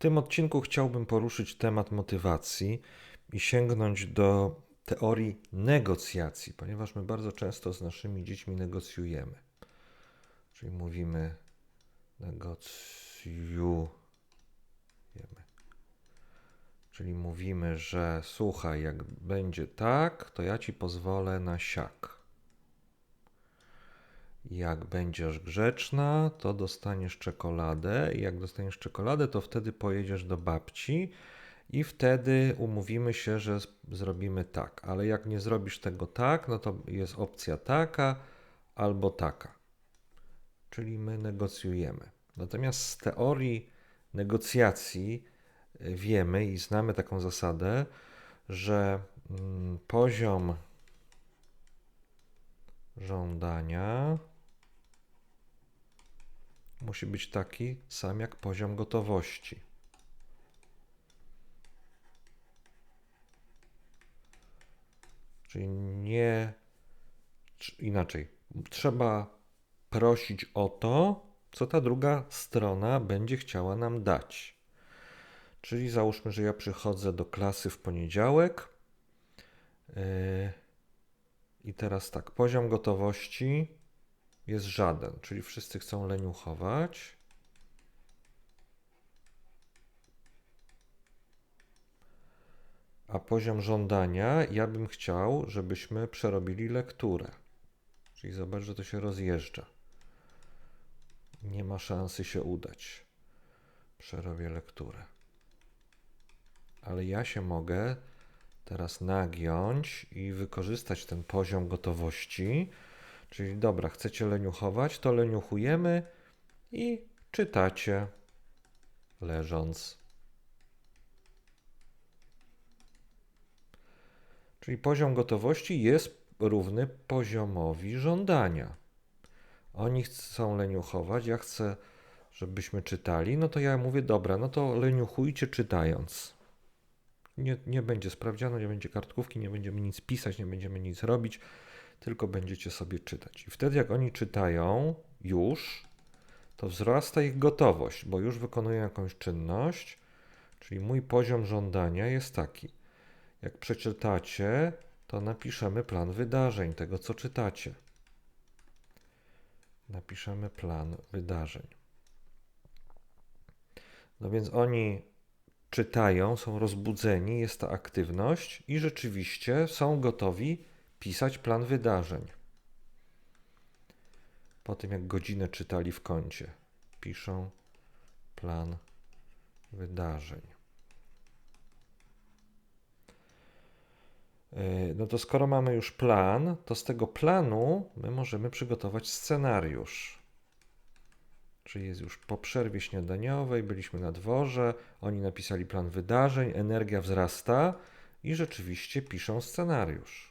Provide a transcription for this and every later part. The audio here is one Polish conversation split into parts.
tym odcinku chciałbym poruszyć temat motywacji i sięgnąć do teorii negocjacji, ponieważ my bardzo często z naszymi dziećmi negocjujemy. Czyli mówimy negocjujemy. Czyli mówimy, że słuchaj, jak będzie tak, to ja ci pozwolę na siak. Jak będziesz grzeczna, to dostaniesz czekoladę. I jak dostaniesz czekoladę, to wtedy pojedziesz do babci i wtedy umówimy się, że zrobimy tak. Ale jak nie zrobisz tego tak, no to jest opcja taka albo taka. Czyli my negocjujemy. Natomiast z teorii negocjacji y, wiemy i znamy taką zasadę, że mm, poziom żądania musi być taki sam jak poziom gotowości. Czyli nie inaczej. Trzeba prosić o to, co ta druga strona będzie chciała nam dać. Czyli załóżmy, że ja przychodzę do klasy w poniedziałek. Yy, I teraz tak, poziom gotowości jest żaden, czyli wszyscy chcą leniuchować. A poziom żądania, ja bym chciał, żebyśmy przerobili lekturę. Czyli zobacz, że to się rozjeżdża. Nie ma szansy się udać. Przerobię lekturę. Ale ja się mogę teraz nagiąć i wykorzystać ten poziom gotowości, Czyli dobra, chcecie leniuchować, to leniuchujemy i czytacie leżąc. Czyli poziom gotowości jest równy poziomowi żądania. Oni chcą leniuchować, ja chcę, żebyśmy czytali, no to ja mówię, dobra, no to leniuchujcie czytając. Nie, nie będzie sprawdziano, nie będzie kartkówki, nie będziemy nic pisać, nie będziemy nic robić tylko będziecie sobie czytać. I wtedy, jak oni czytają już, to wzrasta ich gotowość, bo już wykonują jakąś czynność, czyli mój poziom żądania jest taki. Jak przeczytacie, to napiszemy plan wydarzeń tego, co czytacie. Napiszemy plan wydarzeń. No więc oni czytają, są rozbudzeni, jest ta aktywność i rzeczywiście są gotowi pisać plan wydarzeń. Po tym jak godzinę czytali w kącie, piszą plan wydarzeń. E, no to skoro mamy już plan, to z tego planu my możemy przygotować scenariusz. Czyli jest już po przerwie śniadaniowej, byliśmy na dworze, oni napisali plan wydarzeń, energia wzrasta i rzeczywiście piszą scenariusz.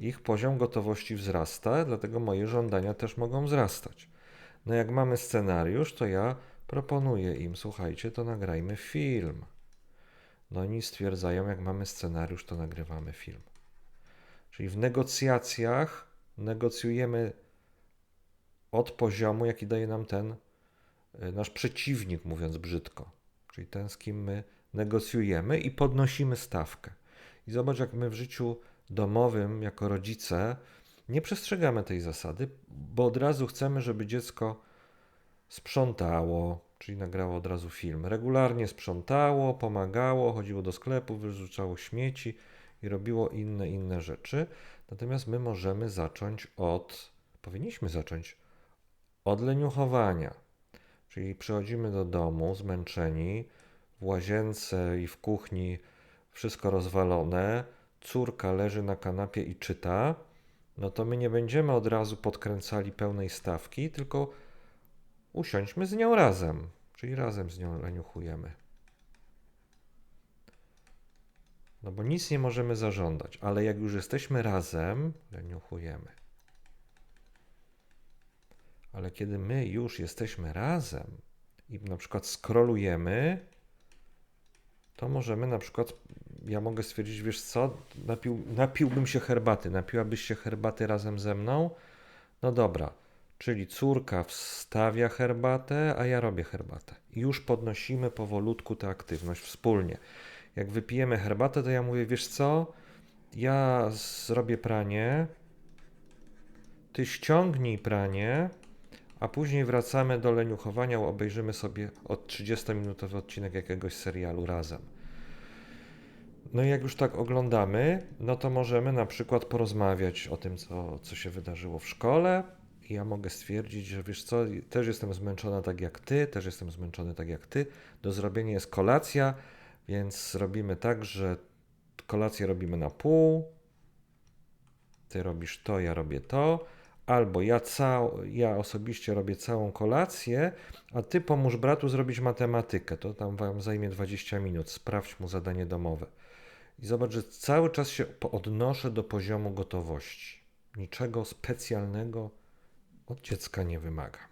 Ich poziom gotowości wzrasta, dlatego moje żądania też mogą wzrastać. No jak mamy scenariusz, to ja proponuję im, słuchajcie, to nagrajmy film. No oni stwierdzają, jak mamy scenariusz, to nagrywamy film. Czyli w negocjacjach negocjujemy od poziomu, jaki daje nam ten y, nasz przeciwnik, mówiąc brzydko. Czyli ten, z kim my negocjujemy i podnosimy stawkę. I zobacz, jak my w życiu domowym, jako rodzice, nie przestrzegamy tej zasady, bo od razu chcemy, żeby dziecko sprzątało, czyli nagrało od razu film. Regularnie sprzątało, pomagało, chodziło do sklepu, wyrzucało śmieci i robiło inne, inne rzeczy. Natomiast my możemy zacząć od, powinniśmy zacząć od leniuchowania. Czyli przychodzimy do domu zmęczeni, w łazience i w kuchni wszystko rozwalone, córka leży na kanapie i czyta, no to my nie będziemy od razu podkręcali pełnej stawki, tylko usiądźmy z nią razem, czyli razem z nią leniuchujemy. No bo nic nie możemy zażądać, ale jak już jesteśmy razem, leniuchujemy. Ale kiedy my już jesteśmy razem i na przykład skrolujemy, to możemy na przykład ja mogę stwierdzić, wiesz co, napił, napiłbym się herbaty, napiłabyś się herbaty razem ze mną? No dobra, Czyli córka wstawia herbatę, a ja robię herbatę. Już podnosimy powolutku tę aktywność wspólnie. Jak wypijemy herbatę, to ja mówię, wiesz co, ja zrobię pranie, ty ściągnij pranie, a później wracamy do leniuchowania, obejrzymy sobie od 30-minutowy odcinek jakiegoś serialu razem. No i jak już tak oglądamy, no to możemy na przykład porozmawiać o tym, co, co się wydarzyło w szkole. I ja mogę stwierdzić, że wiesz co, też jestem zmęczona tak jak ty, też jestem zmęczony tak jak ty. Do zrobienia jest kolacja, więc robimy tak, że kolację robimy na pół. Ty robisz to, ja robię to. Albo ja, cał, ja osobiście robię całą kolację, a ty pomóż bratu zrobić matematykę. To tam wam zajmie 20 minut. Sprawdź mu zadanie domowe. I zobacz, że cały czas się odnoszę do poziomu gotowości. Niczego specjalnego od dziecka nie wymaga.